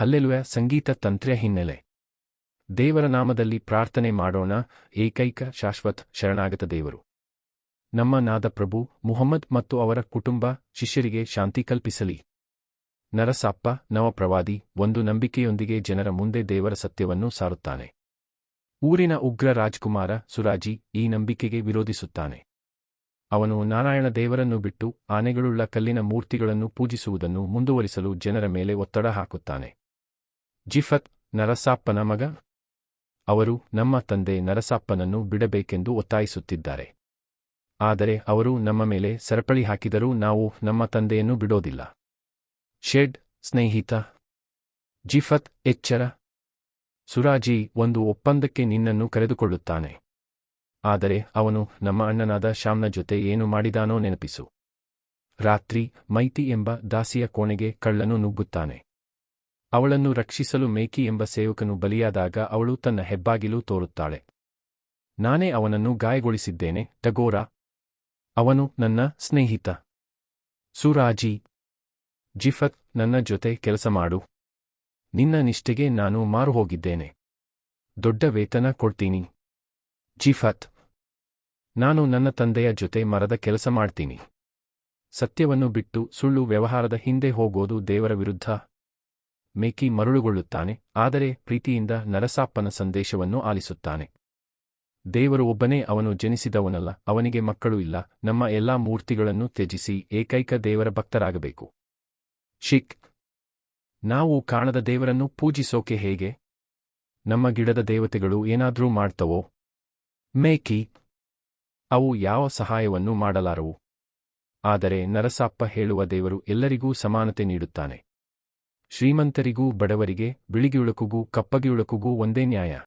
Hallelujah ಸಂಗೀತ ತಂತ್ರ್ಯ ಹಿನ್ನೆಲೆ. ದೇವರ ನಾಮದಲ್ಲಿ ಪ್ರಾರ್ಥನೆ ಮಾಡೋಣ, ಏಕೈಕ, ಶಾಶ್ವತ, ಶರಣಾಗತ ದೇವರು. ನಮ್ಮ ನಾದ ಪ್ರಭು ಮುಹಮ್ಮದ್ ಮತ್ತು ಅವರ ಕುಟುಂಬ, ಶಿಷ್ಯರಿಗೆ ಶಾಂತಿ ಕಲ್ಪಿಸಲಿ. ನರಸಾಪ್ಪ, ನವಪ್ರವಾದಿ, ಒಂದು ನಂಬಿಕೆಯೊಂದಿಗೆ ಜನರ ಮುಂದೆ ದೇವರ ಸತ್ಯವನ್ನು ಸಾರುತ್ತಾನೆ. ಊರಿನ ಉಗ್ರ ರಾಜ್ಕುಮಾರ, ಸುರಾಜಿ, ಈ ನಂಬಿಕೆಗೆ ವಿರೋಧಿಸುತ್ತಾನೆ. ಅವನು ನಾರಾಯಣ ದೇವರನ್ನು ಬಿಟ್ಟು ಆನೆಗಳುಳ್ಳ ಕಲ್ಲಿನ ಮೂರ್ತಿಗಳನ್ನು ಪೂಜಿಸುವುದನ್ನು ಮುಂದುವರಿಸಲು ಜನರ ಮೇಲೆ ಒತ್ತಡ ಹಾಕುತ್ತಾನೆ. ಜಿಫತ್ ನರಸಾಪ್ಪನ ಮಗ? ಅವರು ನಮ್ಮ ತಂದೆ ನರಸಾಪ್ಪನನ್ನು ಬಿಡಬೇಕೆಂದು ಒತ್ತಾಯಿಸುತ್ತಿದ್ದಾರೆ. ಆದರೆ ಅವರು ನಮ್ಮ ಮೇಲೆ ಸರಪಳಿ ಹಾಕಿದರೂ ನಾವು ನಮ್ಮ ತಂದೆಯನ್ನು ಬಿಡೋದಿಲ್ಲ. ಶೆಡ್, ಸ್ನೇಹಿತ. ಜಿಫತ್, ಎಚ್ಚರ. ಸುರಾಜಿ ಒಂದು ಒಪ್ಪಂದಕ್ಕೆ ನಿನ್ನನ್ನು ಕರೆದುಕೊಳ್ಳುತ್ತಾನೆ. ಆದರೆ ಅವನು ನಮ್ಮ ಅಣ್ಣನಾದ ಶ್ಯಾಮ್ನ ಜೊತೆ ಏನು ಮಾಡಿದಾನೋ ನೆನಪಿಸು. ರಾತ್ರಿ ಮೈತಿ ಎಂಬ ದಾಸಿಯ ಕೋಣೆಗೆ ಕಳ್ಳನು ನುಗ್ಗುತ್ತಾನೆ. ಅವಳನ್ನು ರಕ್ಷಿಸಲು ಮೇಕಿ ಎಂಬ ಸೇವಕನು ಬಲಿಯಾದಾಗ ಅವಳು ತನ್ನ ಹೆಬ್ಬಾಗಿಲು ತೋರುತ್ತಾಳೆ. ನಾನೇ ಅವನನ್ನು ಗಾಯಗೊಳಿಸಿದ್ದೇನೆ, ಟಗೋರ. ಅವನು ನನ್ನ ಸ್ನೇಹಿತ. ಸುರಾಜಿ. ಜಿಫತ್, ನನ್ನ ಜೊತೆ ಕೆಲಸ ಮಾಡು. ನಿನ್ನ ನಿಷ್ಠೆಗೆ ನಾನು ಮಾರು ಹೋಗಿದ್ದೇನೆ ದೊಡ್ಡ ವೇತನ ಕೊಡ್ತೀನಿ. ಜಿಫತ್. ನಾನು ನನ್ನ ತಂದೆಯ ಜೊತೆ ಮರದ ಕೆಲಸ ಮಾಡ್ತೀನಿ. ಸತ್ಯವನ್ನು ಬಿಟ್ಟು ಸುಳ್ಳು ವ್ಯವಹಾರದ ಹಿಂದೆ ಹೋಗೋದು ದೇವರ ವಿರುದ್ಧ. ಮೇಕಿ ಮರುಳುಗೊಳ್ಳುತ್ತಾನೆ, ಆದರೆ ಪ್ರೀತಿಯಿಂದ ನರಸಾಪ್ಪನ ಸಂದೇಶವನ್ನು ಆಲಿಸುತ್ತಾನೆ. ದೇವರು ಒಬ್ಬನೇ ಅವನು ಜನಿಸಿದವನಲ್ಲ, ಅವನಿಗೆ ಮಕ್ಕಳು ಇಲ್ಲ, ನಮ್ಮ ಎಲ್ಲಾ ಮೂರ್ತಿಗಳನ್ನು ತ್ಯಜಿಸಿ ಏಕೈಕ ದೇವರ ಭಕ್ತರಾಗಬೇಕು. ಶಿಕ್. ನಾವು ಕಾಣದ ದೇವರನ್ನು ಪೂಜಿಸೋಕೆ ಹೇಗೆ? ನಮ್ಮ ಗಿಡದ ದೇವತೆಗಳು ಏನಾದ್ರೂ ಮಾಡ್ತವೋ? ಮೇಕಿ. ಅವು ಯಾವ ಸಹಾಯವನ್ನು ಮಾಡಲಾರವು? ಆದರೆ ನರಸಾಪ್ಪ ಹೇಳುವ ದೇವರು ಎಲ್ಲರಿಗೂ ಸಮಾನತೆ ನೀಡುತ್ತಾನೆ. ಶ್ರೀಮಂತರಿಗೂ ಬಡವರಿಗೆ ಬಿಳಿಗಿಳುಕುಗೂ ಕಪ್ಪಗಿಳುಕುಗೂ ಒಂದೇ ನ್ಯಾಯ.